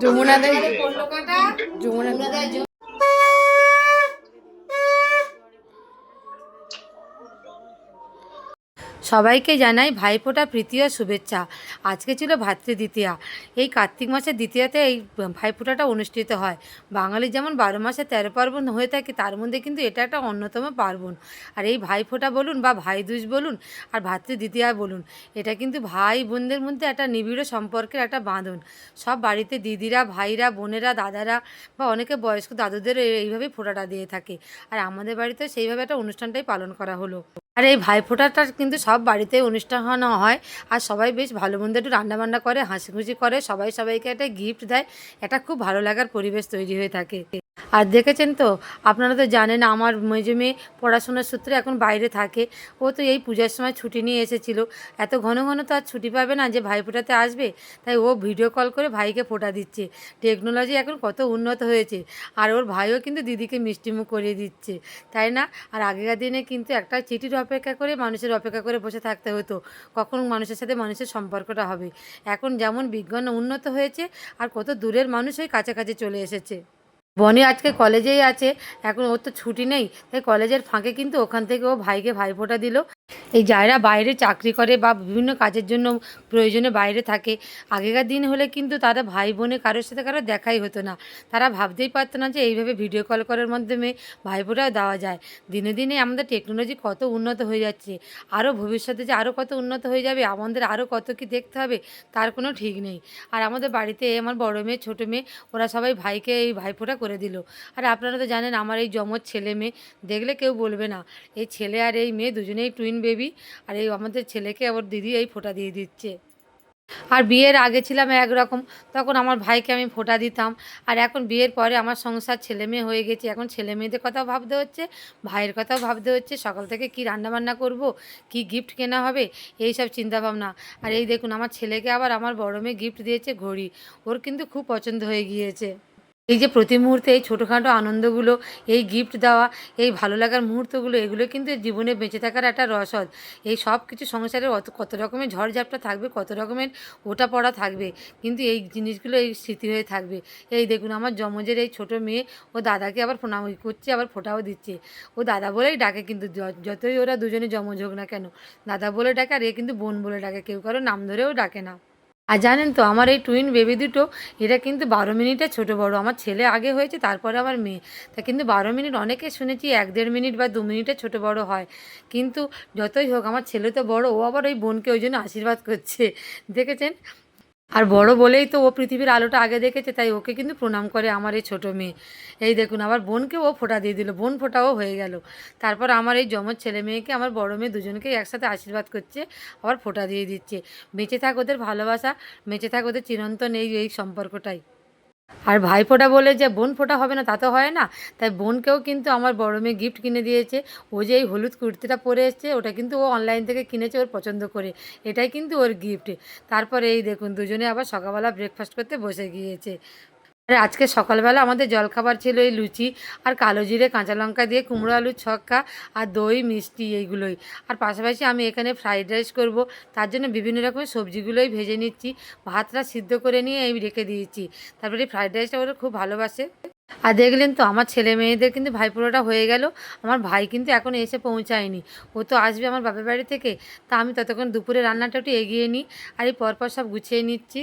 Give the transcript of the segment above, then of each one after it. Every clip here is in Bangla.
যমুনা দেয়। সবাইকে জানাই ভাইফোঁটা প্রীতি ও শুভেচ্ছা। আজকে ছিল ভাতৃদ্বিতীয়া এই কার্তিক মাসের দ্বিতীয়াতে এই ভাইফোঁটাটা অনুষ্ঠিত হয়। বাঙালির যেমন বারো মাসে তেরো পার্বণ হয়ে থাকে, তার মধ্যে কিন্তু এটা একটা অন্যতম পার্বণ। আর এই ভাইফোঁটা বলুন বা ভাই ভাইদুজ বলুন আর ভাতৃদ্বিতীয়া বলুন, এটা কিন্তু ভাই বোনদের মধ্যে একটা নিবিড় সম্পর্কের একটা বাঁধন। সব বাড়িতে দিদিরা, ভাইরা, বোনেরা, দাদারা বা অনেকে বয়স্ক দাদুদের এই- এইভাবেই ফোঁটাটা দিয়ে থাকে। আর আমাদের বাড়িতে সেইভাবে একটা অনুষ্ঠানটাই পালন করা হলো। আর এই ভাইফোঁটাটা কিন্তু সব বাড়িতে অনুষ্ঠান হয়। আর সবাই বেশ ভালো মন্দ একটু রান্নাবান্না করে হাসি খুশি করে, সবাই সবাইকে একটা গিফট দেয়। এটা খুব ভালো লাগার পরিবেশ তৈরি হয়ে থাকে। আর দেখেছেন তো, আপনারা তো জানেন আমার মেজে মেয়ে পড়াশোনার সূত্রে এখন বাইরে থাকে। ও তো এই পূজার সময় ছুটি নিয়ে এসেছিল। এত ঘন ঘন তো আর ছুটি পাবে না যে ভাই ফোটাতে আসবে। তাই ও ভিডিও কল করে ভাইকে ফোটা দিচ্ছে। টেকনোলজি এখন কত উন্নত হয়েছে। আর ওর ভাইও কিন্তু দিদিকে মিষ্টিমুখ করিয়ে দিচ্ছে। তাই না? আর আগেকার দিনে কিন্তু একটা চিঠির অপেক্ষা করে মানুষের অপেক্ষা করে বসে থাকতে হতো। কখন মানুষের সাথে মানুষের সম্পর্কটা হবে? এখন যেমন বিজ্ঞান উন্নত হয়েছে, আর কত দূরের মানুষ ওই কাছাকাছি চলে এসেছে। বনি আজকে কলেজেই আছে, এখন ওর তো ছুটি নেই, তাই কলেজের ফাঁকে কিন্তু ওখান থেকে ও ভাইকে ভাইফোঁটা দিল। এই যারা বাইরে চাকরি করে বা বিভিন্ন কাজের জন্য প্রয়োজনে বাইরে থাকে, আগেকার দিন হলে কিন্তু তারা ভাই বোনে কারোর সাথে কারও দেখাই হতো না। তারা ভাবতেই পারতো না যে এইভাবে ভিডিও কল করার মাধ্যমে ভাইফোঁটাও দেওয়া যায়। দিনে দিনে আমাদের টেকনোলজি কত উন্নত হয়ে যাচ্ছে। আরও ভবিষ্যতে যে আরও কত উন্নত হয়ে যাবে, আমাদের আরও কত কি দেখতে হবে, তার কোনো ঠিক নেই। আর আমাদের বাড়িতে আমার বড় মেয়ে, ছোটো মেয়ে, ওরা সবাই ভাইকে এই ভাইফোঁটা করে দিল। আর আপনারা তো জানেন, আমার এই জমজ ছেলে মেয়ে, দেখলে কেউ বলবে না। এই ছেলে আর এই মেয়ে দুজনেই টুইন বেবি। আর এই আমাদের ছেলেকে আবার দিদি এই ফোঁটা দিয়ে দিচ্ছে। আর বিয়ের আগে ছিলাম একরকম, তখন আমার ভাইকে আমি ফোঁটা দিতাম। আর এখন বিয়ের পরে আমার সংসার ছেলে মেয়ে হয়ে গেছে। এখন ছেলে মেয়েদের কথাও ভাবতে হচ্ছে, ভাইয়ের কথাও ভাবতে হচ্ছে, সকাল থেকে কি রান্নাবান্না করব, কি গিফট কেনা হবে, এই সব চিন্তাভাবনা। আর এই দেখুন, আমার ছেলেকে আবার আমার বড় মেয়ে গিফট দিয়েছে ঘড়ি। ওর কিন্তু খুব পছন্দ হয়ে গিয়েছে। এই যে প্রতি মুহূর্তে এই ছোটোখাটো আনন্দগুলো, এই গিফট দেওয়া, এই ভালো লাগার মুহূর্তগুলো, এগুলো কিন্তু জীবনে বেঁচে থাকার একটা রসদ। এই সব কিছু সংসারে অত, কত রকমের ঝড়ঝাপটা থাকবে, কত রকমের ওটা পড়া থাকবে, কিন্তু এই জিনিসগুলো এই স্মৃতি হয়ে থাকবে। এই দেখুন, আমার জমজের এই ছোটো মেয়ে, ও দাদাকে আবার প্রণাম করছে, আবার ফোটাও দিচ্ছে। ও দাদা বলেই ডাকে কিন্তু যতই ওরা দুজনে জমজ হোক না কেন, দাদা বলে ডাকে আর এ কিন্তু বোন বলে ডাকে, কেউ কারও নাম ধরেও ডাকে না। আর জানেন তো, আমার এই টুইন বেবি দুটো, এরা কিন্তু বারো মিনিটে ছোট বড়। আমার ছেলে আগে হয়েছে, তারপরে আমার মেয়ে। তা কিন্তু বারো মিনিট, অনেকে শুনেছি এক দেড় মিনিট বা দু মিনিটে ছোট বড় হয়। কিন্তু যতই হোক, আমার ছেলে তো বড়, ও আবার ওই বোনকে ওই জন্য আশীর্বাদ করছে। দেখেছেন? আর বড় বলেই তো ও পৃথিবীর আলোটা আগে দেখেছে, তাই ওকে কিন্তু প্রণাম করে আমার এই ছোটো মেয়ে। এই দেখুন আবার বোনকে ও ফোঁটা দিয়ে দিল, বোন ফোঁটাও হয়ে গেল। তারপর আমার এই জমজ ছেলে মেয়েকে, আমার বড় মেয়ে দুজনকেই একসাথে আশীর্বাদ করছে, আবার ফোটা দিয়ে দিচ্ছে। বেঁচে থাক ওদের ভালোবাসা, বেঁচে থাক ওদের চিরন্তন এই এই সম্পর্কটাই। আর ভাইফোঁটা বলে যে, বোন ফোঁটা হবে না, তা তো হয় না। তাই বোনকেও কিন্তু আমার বড় মেয়ে গিফট কিনে দিয়েছে। ও যে এই হলুদ কুর্তিটা পরে এসছে, ওটা কিন্তু ও অনলাইন থেকে কিনেছে ওর পছন্দ করে। এটাই কিন্তু ওর গিফট তারপরে এই দেখুন, দুজনে আবার সকালবেলা ব্রেকফাস্ট করতে বসে গিয়েছে। আর আজকে সকালবেলা আমাদের জলখাবার ছিল এই লুচি আর কালো জিরে, কাঁচা লঙ্কা দিয়ে কুমড়ো আলুর ছক্কা আর দই, মিষ্টি এইগুলোই। আর পাশাপাশি আমি এখানে ফ্রাইড রাইস করব। তার জন্য বিভিন্ন রকমের সবজিগুলোই ভেজে নিচ্ছি। ভাতটা সিদ্ধ করে নিয়ে আমি রেখে দিয়েছি। তারপরে ফ্রাইড রাইসটা ওরা খুব ভালোবাসে। আর দেখলেন তো, আমার ছেলে মেয়েদের কিন্তু ভাইপোড়াটা হয়ে গেল। আমার ভাই কিন্তু এখন এসে পৌঁছায়নি। ও তো আসবে আমার বাপের বাড়ি থেকে। তা আমি ততক্ষণ দুপুরে রান্নাটা একটু এগিয়ে নিই। আর এই পরপর সব গুছিয়ে নিচ্ছি।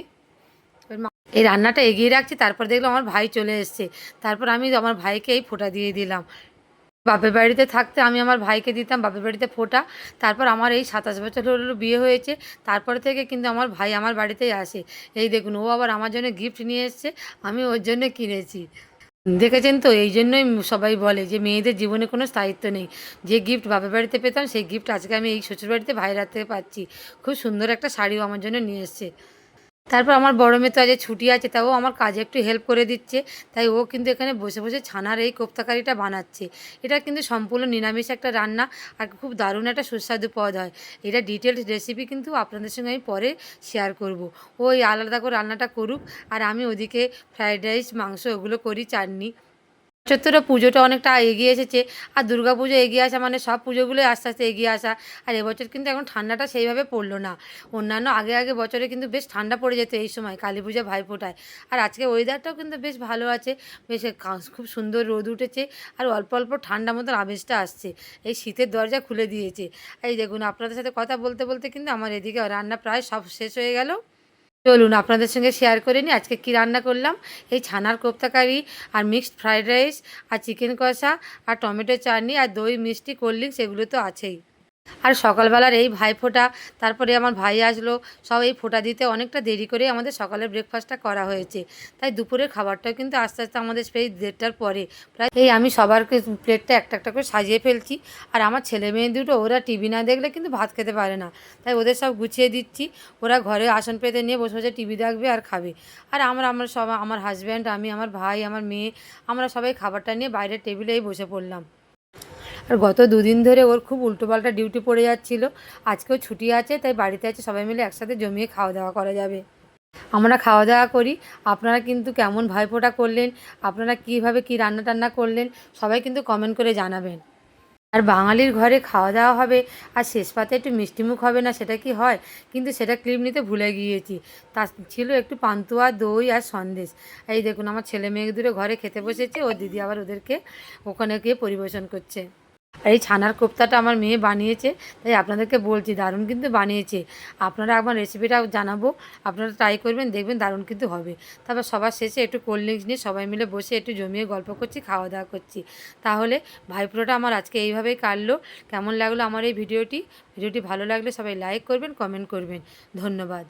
এই রান্নাটা এগিয়ে রাখছি, তারপর দেখলাম আমার ভাই চলে এসছে। তারপর আমি আমার ভাইকে এই ফোঁটা দিয়ে দিলাম। বাপের বাড়িতে থাকতে আমি আমার ভাইকে দিতাম, বাপের বাড়িতে ফোঁটা। তারপর আমার এই সাতাশ বছর হলো বিয়ে হয়েছে। তারপর থেকে কিন্তু আমার ভাই আমার বাড়িতেই আসে। এই দেখুন, ও আবার আমার জন্য গিফট নিয়ে এসছে, আমি ওর জন্য কিনেছি। দেখেছেন তো? এই জন্যই সবাই বলে যে মেয়েদের জীবনে কোনো স্থায়িত্ব নেই। যে গিফট বাপের বাড়িতে পেতাম, সেই গিফট আজকে আমি এই শ্বশুর বাড়িতে ভাইয়ের হাত থেকে পাচ্ছি। খুব সুন্দর একটা শাড়িও আমার জন্য নিয়ে এসছে। তারপর আমার বড় মেয়ে তো আজ ছুটি আছে, তাও আমার কাজে একটু হেল্প করে দিচ্ছে। তাই ও কিন্তু এখানে বসে বসে ছানার এই কোপ্তাকারিটা বানাচ্ছে। এটা কিন্তু সম্পূর্ণ নিরামিষ একটা রান্না আর খুব দারুণ একটা সুস্বাদু পদ হয়। এটা ডিটেলস রেসিপি কিন্তু আপনাদের সঙ্গে আমি পরে শেয়ার করব। ওই আলাদা করে রান্নাটা করুক আর আমি ওদিকে ফ্রায়েড রাইস মাংস ওগুলো করি, চাটনি। চত্বরে পুজোটা অনেকটা এগিয়ে এসেছে, আর দুর্গা পুজো এগিয়ে আসা মানে সব পুজোগুলোই আস্তে আস্তে এগিয়ে আসা। আর এবছর কিন্তু এখন ঠান্ডাটা সেইভাবে পড়ল না। অন্যান্য আগে আগে বছরে কিন্তু বেশ ঠান্ডা পড়ে যেত এই সময় কালী পূজা ভাইফোঁটায়। আর আজকে ওয়েদারটাও কিন্তু বেশ ভালো আছে, বেশ খুব সুন্দর রোদ উঠেছে, আর অল্প অল্প ঠান্ডা মতন আবেশটা আসছে। এই শীতের দরজা খুলে দিয়েছে। এই দেখুন, আপনাদের সাথে কথা বলতে বলতে কিন্তু আমার এদিকে রান্না প্রায় সব শেষ হয়ে গেল। চলুন আপনাদের সঙ্গে শেয়ার করে নিই। আজকে কী রান্না করলাম? এই ছানার কোপ্তা কারি আর মিক্সড ফ্রাইড রাইস আর চিকেন কষা আর টমেটো চাটনি আর দই মিষ্টি কোল্ড ড্রিঙ্কস এগুলো তো আছেই। আর সকালবেলার এই ভাই ফোঁটা, তারপরে আমার ভাই আসলো, সব এই ফোঁটা দিতে অনেকটা দেরি করে আমাদের সকালের ব্রেকফাস্টটা করা হয়েছে। তাই দুপুরের খাবারটাও কিন্তু আস্তে আস্তে আমাদের সেই দেড়টার পরে। প্রায় এই আমি সবার প্লেটটা একটা একটা করে সাজিয়ে ফেলছি। আর আমার ছেলে মেয়ে দুটো, ওরা টিভি না দেখলে কিন্তু ভাত খেতে পারে না। তাই ওদের সব গুছিয়ে দিচ্ছি। ওরা ঘরে আসন পেতে নিয়ে বসে বসে টিভি দেখবে আর খাবে। আর আমরা আমরা সব, আমার হাজব্যান্ড আমি, আমার ভাই, আমার মেয়ে, আমরা সবাই খাবারটা নিয়ে বাইরের টেবিলেই বসে পড়লাম। আর গত দুদিন ধরে ওর খুব উল্টোপাল্টা ডিউটি পড়ে যাচ্ছিল। আজকেও ছুটি আছে, তাই বাড়িতে আছে, সবাই মিলে একসাথে জমিয়ে খাওয়া দাওয়া করা যাবে। আমরা খাওয়া দাওয়া করি। আপনারা কিন্তু কেমন ভাইফোঁটা করলেন, আপনারা কীভাবে কী রান্না টান্না করলেন, সবাই কিন্তু কমেন্ট করে জানাবেন। আর বাঙালির ঘরে খাওয়া দাওয়া হবে, আর শেষ পাতে একটু মিষ্টিমুখ হবে না, সেটা কি হয়? কিন্তু সেটা ক্লিপ নিতে ভুলে গিয়েছি। তা ছিল একটু পান্তুয়া, দই আর সন্দেশ। এই দেখুন, আমার ছেলে মেয়ে দুটো ঘরে খেতে বসেছে, ও দিদি আবার ওদেরকে ওখানে গিয়ে পরিবেশন করছে। আর এই ছানার কোপ্তাটা আমার মেয়ে বানিয়েছে, তাই আপনাদেরকে বলছি দারুণ কিন্তু বানিয়েছে। আপনারা একবার রেসিপিটা জানাব, আপনারা ট্রাই করবেন, দেখবেন দারুণ কিন্তু হবে। তারপর সবার শেষে একটু কোল্ড ড্রিঙ্কস নিয়ে সবাই মিলে বসে একটু জমিয়ে গল্প করছি, খাওয়া দাওয়া করছি। তাহলে ভাইপুরোটা আমার আজকে এইভাবেই কাটলো। কেমন লাগল আমার এই ভিডিওটি? ভিডিওটি ভালো লাগলে সবাই লাইক করবেন কমেন্ট করবেন। ধন্যবাদ।